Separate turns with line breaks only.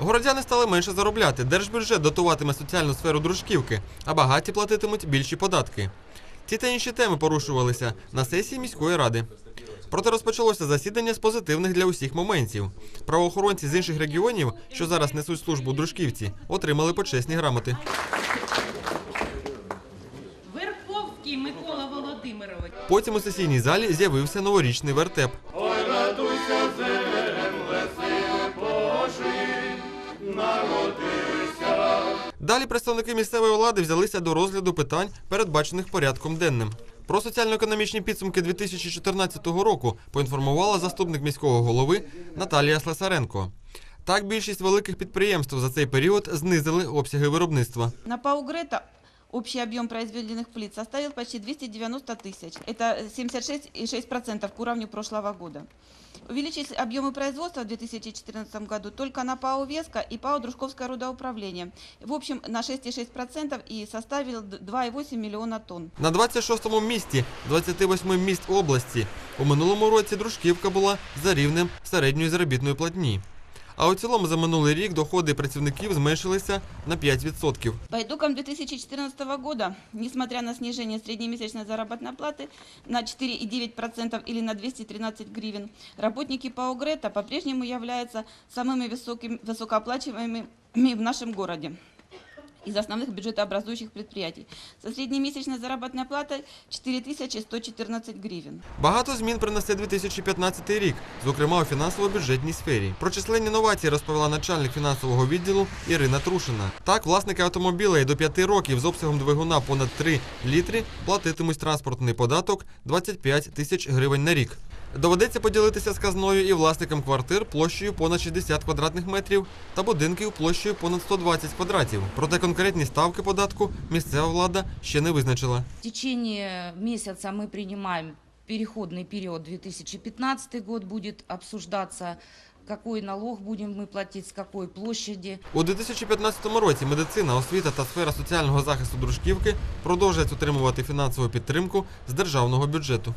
Городяни стали менше заробляти. Держбюджет дотуватиме соціальну сферу дружківки, а багаті платитимуть більші податки. Ці та інші теми порушувалися на сесії міської ради. Проте розпочалося засідання з позитивних для усіх моментів. Правоохоронці з інших регіонів, що зараз несуть службу дружківці, отримали почесні грамоти.
Верховський Микола Володимирович.
Потім у сесійній залі з'явився новорічний вертеп. Далі представники місцевої влади взялися до розгляду питань, передбачених порядком денним. Про соціально-економічні підсумки 2014 року поінформувала заступник міського голови Наталія Слесаренко. Так, більшість великих підприємств за цей період знизили обсяги виробництва.
На ПАО «Грета» общий объем произведенных плит составил почти 290 тысяч. Это 76,6% к уровню прошлого года. Увеличились объемы производства в 2014 году только на ПАО «Веска» и ПАО «Дружковское рудоуправление». В общем, на 6,6% и составил д- 2,8 миллиона тонн.
На 26-му місці 28 міст області. У минулому році дружківка була за рівнем середньої заробітної платні. А у цілому за минулий рік доходи працівників зменшилися на 5%.
По итогам 2014 года, несмотря на снижение среднемесячной заработной платы на 4,9% или на 213 гривен, работники ПАО «Грета» по-прежнему являются самыми высокими, высокооплачиваемыми в нашем городе из основных бюджетообразующих предприятий. Со среднемесячной заработной платой 4114 гривен.
Багато змін принесе 2015 рік, зокрема у фінансово-бюджетній сфері. Про численні новації розповіла начальник фінансового відділу Ірина Трушина. Так, власники автомобілей до 5 років з обсягом двигуна понад 3 літри платитимуть транспортний податок 25 тисяч гривень на рік. Доведеться поділитися з казною і власникам квартир площею понад 60 квадратних метрів та будинків площею понад 120 квадратів. Проте конкретні ставки податку місцева влада ще не визначила.
В течение месяца мы принимаем переходный период 2015 год будет обсуждаться, какой налог будем мы платить, с какой площади.
У 2015 році медицина, освіта та сфера соціального захисту дружківки продовжать отримувати фінансову підтримку з державного бюджету.